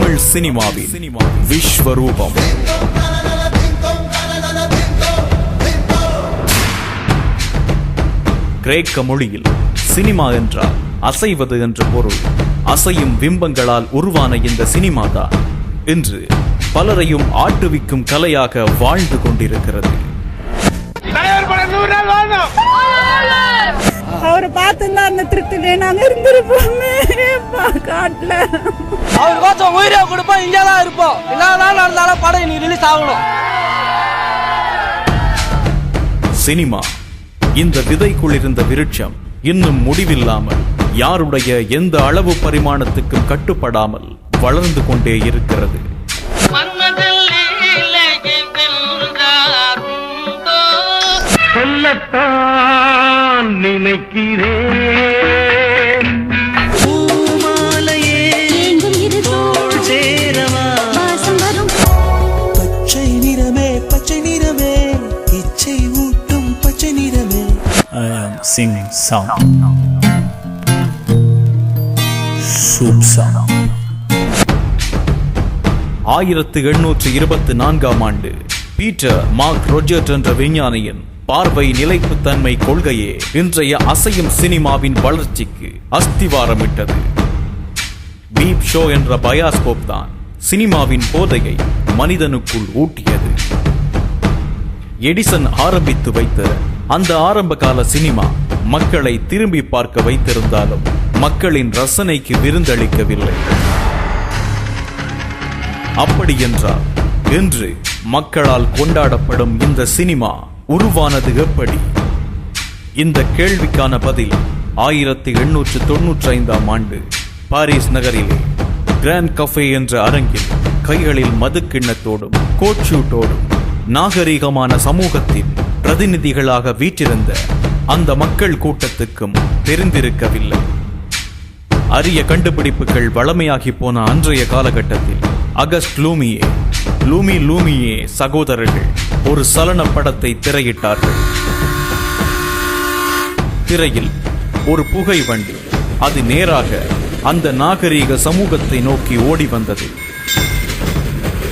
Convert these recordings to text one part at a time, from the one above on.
தமிழ் சினிமாவின் சினிமா விஸ்வரூபம். கிரேக்க மொழியில் சினிமா என்றால் அசைவது என்ற பொருள். அசையும் பிம்பங்களால் உருவான இந்த சினிமா தான் இன்று பலரையும் ஆட்டுவிக்கும் கலையாக வாழ்ந்து கொண்டிருக்கிறது. அவரை பார்த்துருந்தா அந்த திருப்தியிலே நாங்க இருந்திருப்போமே. காட்டுல. அவர் கோசம் உயிரை கொடுப்போம் இங்கே தான் இருப்போம் என்னதான் நடந்தாலும் படம் இன்னைக்கு ரிலீஸ் ஆகணும். சினிமா. இந்த விதைக்குள் இருந்த விருட்சம் இன்னும் முடிவில்லாமல் யாருடைய எந்த அளவு பரிமாணத்துக்கும் கட்டுப்படாமல் வளர்ந்து கொண்டே இருக்கிறது. நினைக்கிறேன். Sing song. Soup song. ஆயிரத்து எண்ணூற்று இருபத்தி நான்காம் ஆண்டு பீட்டர் மார்க் ரோஜர்ட் என்ற விஞ்ஞானியின் பார்வை நிலைப்புத்தன்மை கொள்கையே இன்றைய அசையும் சினிமாவின் வளர்ச்சிக்கு அஸ்திவாரமிட்டது பீப் ஷோ என்ற பயாஸ்கோப் தான் சினிமாவின் போதையை மனிதனுக்குள் ஊட்டியது எடிசன் ஆரம்பித்து வைத்த அந்த ஆரம்பகால சினிமா மக்களை திரும்பி பார்க்க வைத்திருந்தாலும் மக்களின் ரசனைக்கு விருந்தளிக்கவில்லை. அப்படி என்றால் இன்று மக்களால் கொண்டாடப்படும் இந்த சினிமா உருவானது எப்படி? இந்த கேள்விக்கான பதில் ஆயிரத்தி எண்ணூற்று தொன்னூற்றி ஐந்தாம் ஆண்டு பாரிஸ் நகரிலே கிராண்ட் கஃபே என்ற அரங்கில் கைகளில் மது கிண்ணத்தோடும் கோட்ஷூட்டோடும் நாகரீகமான சமூகத்தின் பிரதிநிதிகளாக வீற்றிருந்த அந்த மக்கள் கூட்டத்துக்கும் தெரிந்திருக்கவில்லை. அரிய கண்டுபிடிப்புகள் வளமையாகி போன அன்றைய காலகட்டத்தில் அகஸ்ட் லூமியே லூமி லூமியே சகோதரர்கள் ஒரு சலன படத்தை திரையிட்டார்கள். திரையில் ஒரு புகை வண்டி அது நேராக அந்த நாகரீக சமூகத்தை நோக்கி ஓடி வந்தது.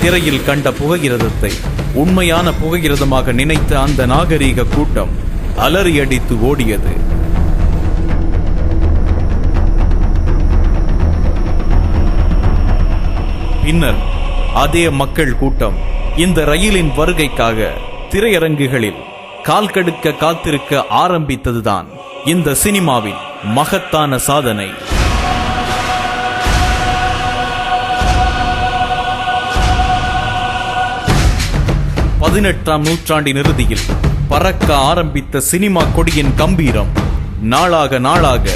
திரையில் கண்ட புகையிரதத்தை உண்மையான புகையிரதமாக நினைத்த அந்த நாகரீக கூட்டம் அலறியடித்து ஓடியது. பின்னர் அதே மக்கள் கூட்டம் இந்த ரயிலின் வருகைக்காக திரையரங்குகளில் கால் கடுக்க காத்திருக்க ஆரம்பித்ததுதான் இந்த சினிமாவின் மகத்தான சாதனை. பதினெட்டாம் நூற்றாண்டின் இறுதியில் பறக்க ஆரம்பித்த சினிமா கொடியின் கம்பீரம் நாளாக நாளாக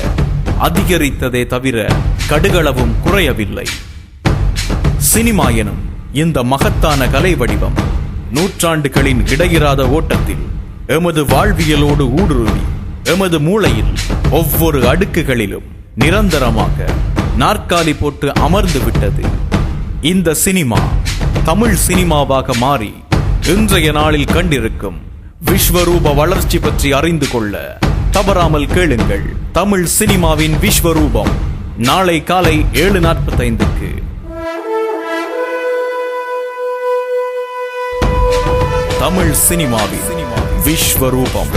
அதிகரித்ததே தவிர கடுகளவும் குறையவில்லை. சினிமா எனும் இந்த மகத்தான கலை வடிவம் நூற்றாண்டுகளின் இடையிறாத ஓட்டத்தில் எமது வாழ்வியலோடு ஊடுருவி எமது மூளையில் ஒவ்வொரு அடுக்குகளிலும் நிரந்தரமாக நாற்காலி போட்டு அமர்ந்து விட்டது. இந்த சினிமா தமிழ் சினிமாவாக மாறி இன்றைய நாளில் கண்டிருக்கும் விஸ்வரூப வளர்ச்சி பற்றி அறிந்து கொள்ள தவறாமல் கேளுங்கள். தமிழ் சினிமாவின் விஸ்வரூபம் நாளை காலை ஏழு நாற்பத்தைந்துக்கு. தமிழ் சினிமாவின் விஸ்வரூபம்.